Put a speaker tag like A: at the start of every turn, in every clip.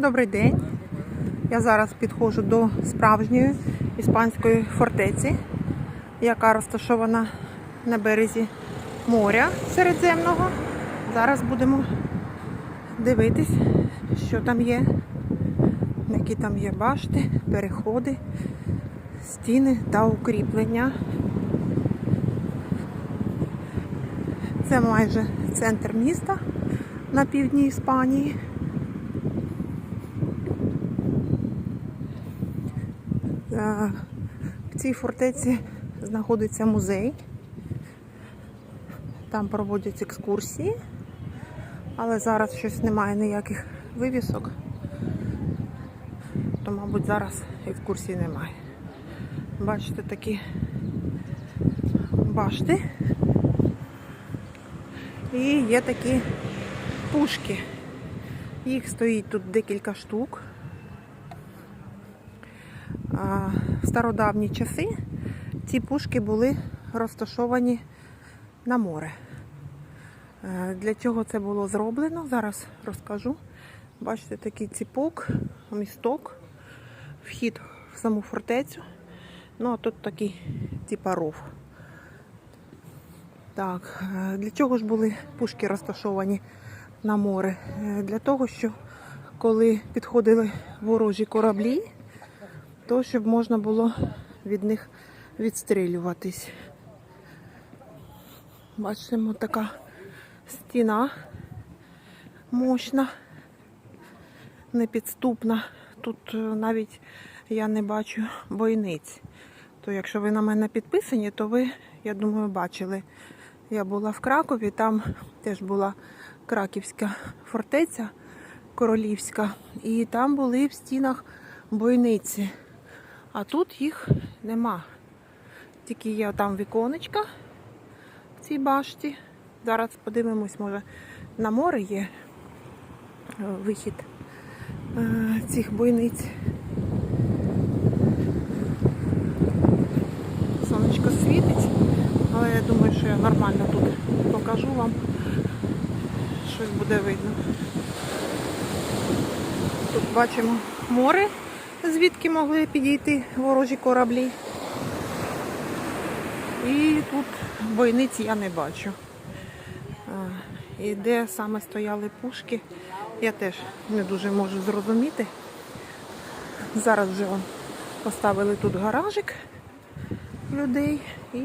A: Добрий день. Я зараз підходжу до справжньої іспанської фортеці, яка розташована на березі моря Середземного. Зараз будемо дивитись, що там є, які там є башти, переходи, стіни та укріплення. Це майже центр міста на півдні Іспанії. Е, В цій фортеці знаходиться музей. Там проводять екскурсії, але зараз щось немає ніяких вивісок, то, мабуть, зараз екскурсій немає. Бачите, такі башти. І є такі пушки. Їх стоїть тут декілька штук. В стародавні часи ці пушки були розташовані на море. Е, Для чого це було зроблено? Зараз розкажу. Бачите, такий ціпок, місток, вхід в саму фортецю. Ну, а тут такий типа ров. Так, е, для чого ж були пушки розташовані на море? Е, Для того, що коли підходили ворожі кораблі, то щоб можна було від них відстрілюватись. Бачимо така стіна мощна, непідступна. Тут е, навіть я не бачу бойниць. То якщо ви на мене підписані, то ви, я думаю, бачили. Я була в Кракові, там теж була краківська фортеця королівська, і там були в стінах бойниці. А тут їх нема. Тільки є там віконечка в цій башті. Зараз подивимось, може на море є е, вихід е, цих бойниць. Сонечко світить, але я думаю, що я нормально тут покажу вам. Щось буде видно. Тут бачимо море, звідки могли підійти ворожі кораблі. І тут бойниць я не бачу. І де саме стояли пушки, я теж не дуже можу зрозуміти. Зараз вже поставили тут гаражик людей і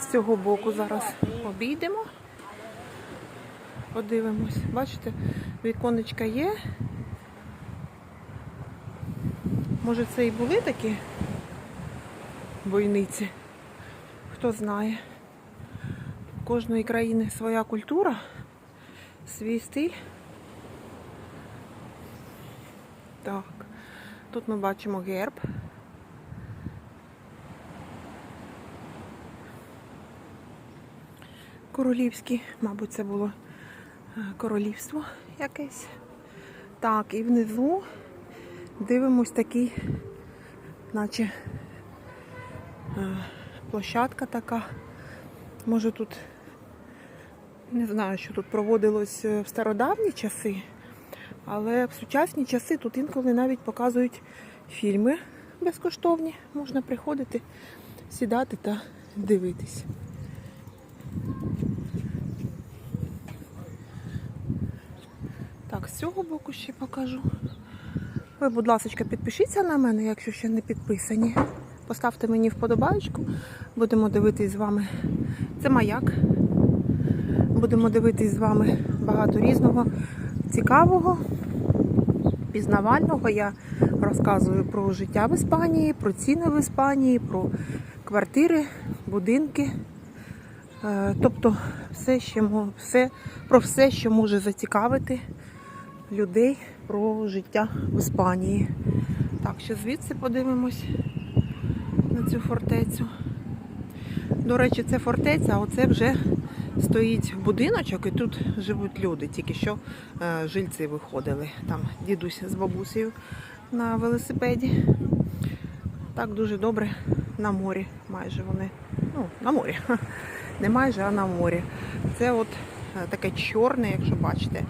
A: з цього боку зараз обійдемо. Подивимось. Бачите, віконечка є. Може це і були такі бойниці? Хто знає. У кожної країни своя культура, свій стиль. Так, тут ми бачимо герб. Королівський, мабуть, це було е, королівство якесь. Так, і внизу дивимось такий, наче е, площадка така. Може тут, не знаю, що тут проводилось е, в стародавні часи, але в сучасні часи тут інколи навіть показують фільми безкоштовні. Можна приходити, сідати та дивитись. Так, з цього боку ще покажу. Ви, будь ласка, підпишіться на мене, якщо ще не підписані. Поставте мені вподобайку. Будемо дивитись з вами. Це маяк. Будемо дивитись з вами багато різного цікавого, пізнавального. Я розказую про життя в Іспанії, про ціни в Іспанії, про квартири, будинки. Е, Тобто все, що, все, про все, що може зацікавити людей про життя в Іспанії. Так, ще звідси подивимось на цю фортецю. До речі, це фортеця, а оце вже стоїть будиночок і тут живуть люди. Тільки що е, жильці виходили. Там дідусь з бабусею на велосипеді. Так дуже добре на морі. Майже вони. Ну, на морі. Не майже, а на морі. Це от таке чорне, якщо бачите,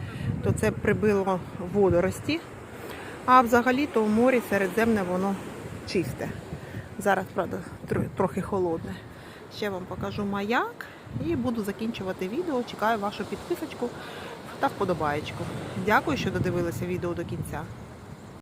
A: то це прибило водорості А взагалі-то в морі Середземне воно чисте. Зараз, правда, трохи холодне. Ще вам покажу маяк і буду закінчувати відео. Чекаю вашу підписочку та вподобаєчку. Дякую, що додивилися відео до кінця.